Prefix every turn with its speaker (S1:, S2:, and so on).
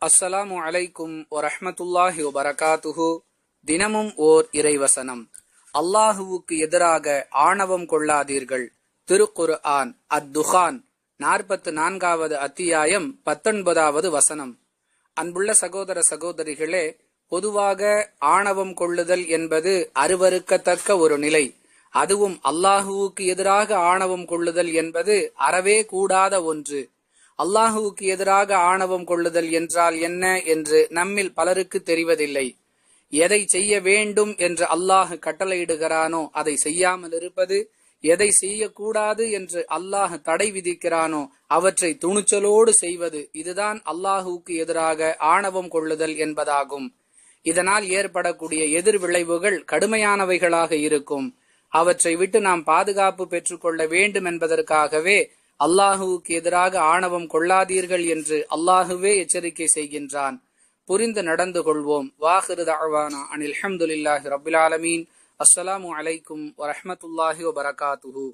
S1: அஸ்ஸலாமு அலைக்கும் வரஹமத்துல்லாஹி வபரகாத்துஹு. தினமும் ஓர் இறைவசனம். அல்லாஹுவுக்கு எதிராக ஆணவம் கொள்ளாதீர்கள். திருக்குர் ஆன் அத் துஹான் நாற்பத்து நான்காவது அத்தியாயம் பத்தொன்பதாவது வசனம். அன்புள்ள சகோதர சகோதரிகளே பொதுவாக ஆணவம் கொள்ளுதல் என்பது அருவருக்கத்தக்க ஒரு நிலை. அதுவும் அல்லாஹுவுக்கு எதிராக ஆணவம் கொள்ளுதல் என்பது அறவே கூடாத ஒன்று. அல்லாஹுவுக்கு எதிராக ஆணவம் கொள்ளுதல் என்றால் என்ன என்று நம்மில் பலருக்கு தெரிவதில்லை. எதை செய்ய வேண்டும் என்று அல்லாஹ் கட்டளையிடுகிறானோ அதை செய்யாமல் இருப்பது எதை செய்யக்கூடாது என்று அல்லாஹ் தடை விதிக்கிறானோ அவற்றை துணிச்சலோடு செய்வது இதுதான் அல்லாஹுவுக்கு எதிராக ஆணவம் கொள்ளுதல் என்பதாகும். இதனால் ஏற்படக்கூடிய எதிர் விளைவுகள் கடுமையானவைகளாக இருக்கும். அவற்றை விட்டு நாம் பாதுகாப்பு பெற்றுக்கொள்ள வேண்டும் என்பதற்காகவே அல்லாஹுவுக்கு எதிராக ஆணவம் கொள்ளாதீர்கள் என்று அல்லாஹுவே எச்சரிக்கை செய்கின்றான். புரிந்து நடந்து கொள்வோம். வாஹிரு தாழ்வானா அனில் அஹமதுல்லாஹி ரபுல் ஆலமீன். அஸ்ஸலாமு அலைக்கும் வரஹமத்துல்லாஹி வபரகாத்துஹூ.